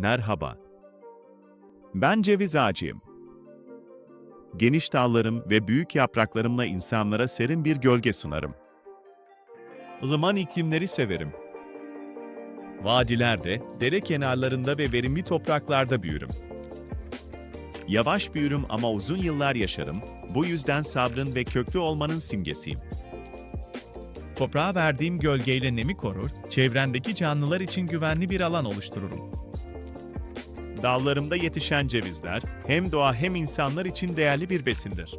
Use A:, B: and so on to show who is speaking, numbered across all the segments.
A: Merhaba. Ben ceviz ağacıyım. Geniş dallarım ve büyük yapraklarımla insanlara serin bir gölge sunarım. Ilıman iklimleri severim. Vadilerde, dere kenarlarında ve verimli topraklarda büyürüm. Yavaş büyürüm ama uzun yıllar yaşarım. Bu yüzden sabrın ve köklü olmanın simgesiyim. Toprağa verdiğim gölgeyle nemi korur, çevrendeki canlılar için güvenli bir alan oluştururum. Dallarımda yetişen cevizler hem doğa hem insanlar için değerli bir besindir.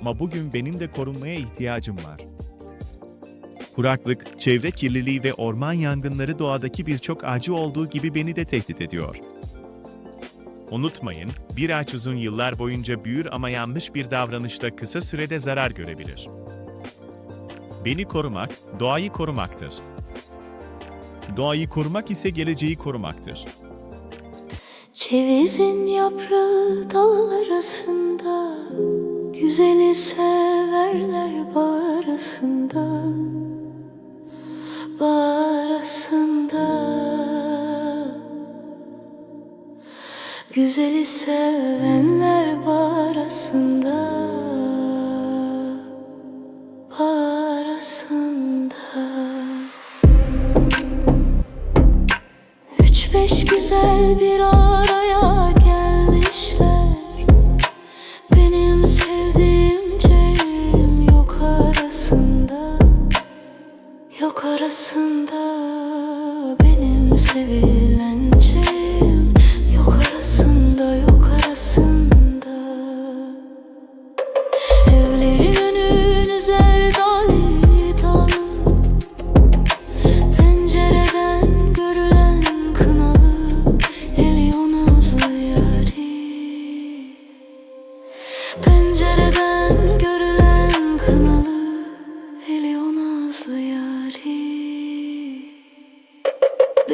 A: Ama bugün benim de korunmaya ihtiyacım var. Kuraklık, çevre kirliliği ve orman yangınları doğadaki birçok acı olduğu gibi beni de tehdit ediyor. Unutmayın, bir ağaç uzun yıllar boyunca büyür ama yanlış bir davranışla kısa sürede zarar görebilir. Beni korumak, doğayı korumaktır. Doğayı korumak ise geleceği korumaktır.
B: Cevizin yaprağı dal arasında Güzeli severler bağ arasında Bağ arasında. Güzeli sevenler bağ arasında beş güzel bir araya gelmişler. Benim sevdiğim Cem yok arasında Yok arasında. Benim sevilen Pencereden görülen kınalı eli o nazlı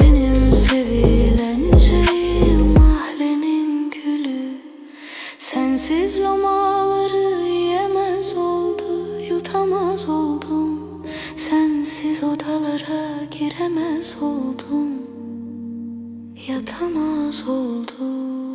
B: Benim sevilen şeyim mahallenin gülü. Sensiz lomaları yemez oldu, yutamaz oldum. Sensiz odalara giremez oldum Yatamaz oldum